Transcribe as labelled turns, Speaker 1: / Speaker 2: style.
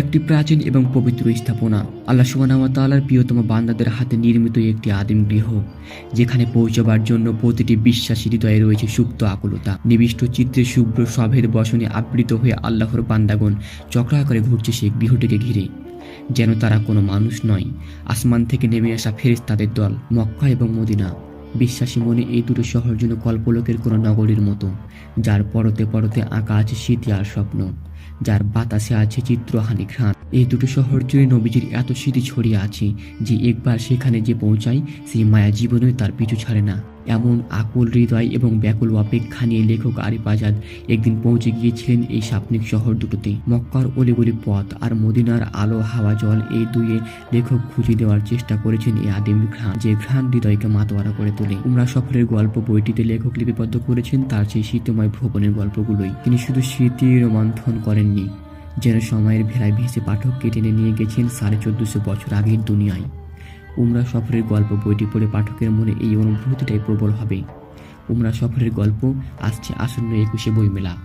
Speaker 1: একটি প্রাচীন এবং পবিত্র স্থাপনা। আল্লাহ সুবানার প্রিয়তম বান্দাদের হাতে নির্মিত একটি আদিম গৃহ, যেখানে পৌঁছবার জন্য প্রতিটি বিশ্বাসী হৃদয়ে রয়েছে সুপ্ত আকুলতা। নিবিষ্ট চিত্রে শুভ্র সভের বসনে আবৃত হয়ে আল্লাহর বান্দাগণ চক্রা করে ঘুরছে সেই গৃহটিকে ঘিরে। যেন তারা কোনো মানুষ নয়, আসমান থেকে নেমে আসা ফেরেশতাদের দল, মক্কা এবং মদিনা। বিশ্বাসী মনে এই দুটো শহর যেন কল্পলোকের কোনো নগরীর মতো, যার পরতে পরতে আঁকা আছে স্মৃতি আর স্বপ্ন। যার বাতাসে আছে চিত্রহানি ঘ্রাণ। এই দুটো শহর জুড়ে নবীজির এত স্মৃতি ছড়িয়ে আছে যে একবার সেখানে যে পৌঁছায়, সেই মায়া জীবনে তার পিছু ছাড়ে না। এমন আকুল হৃদয় এবং ব্যাকুল অপেক্ষা নিয়ে লেখক আরিফ আজাদ একদিন পৌঁছে গিয়েছিলেন এই স্বপ্নিক শহর দুটোতে। মক্কার অলিগলি পথ আর মদিনার আলো হাওয়া জল এই দুয়ে লেখক খুঁজে দেওয়ার চেষ্টা করেছেন এই আদিম ঘ্রাণ, যে ঘ্রাণ হৃদয়কে মাতোয়ারা করে তোলে। উমরা সফরের গল্প বইটিতে লেখক লিপিবদ্ধ করেছেন তার সেই শীতময় ভ্রমণের গল্পগুলোই। তিনি শুধু স্মৃতি রোমন্থন করেননি যেন সময়ের ভেলায় ভেসে পাঠককে টেনে নিয়ে গেছেন সাড়ে চোদ্দশো বছর আগের দুনিয়ায়। উমরা সফরের গল্প বইটি পড়ে পাঠকের মনে এই অনুভূতিটাই প্রবল হবে। উমরা সফরের গল্প আসছে আসন্ন একুশে বইমেলা।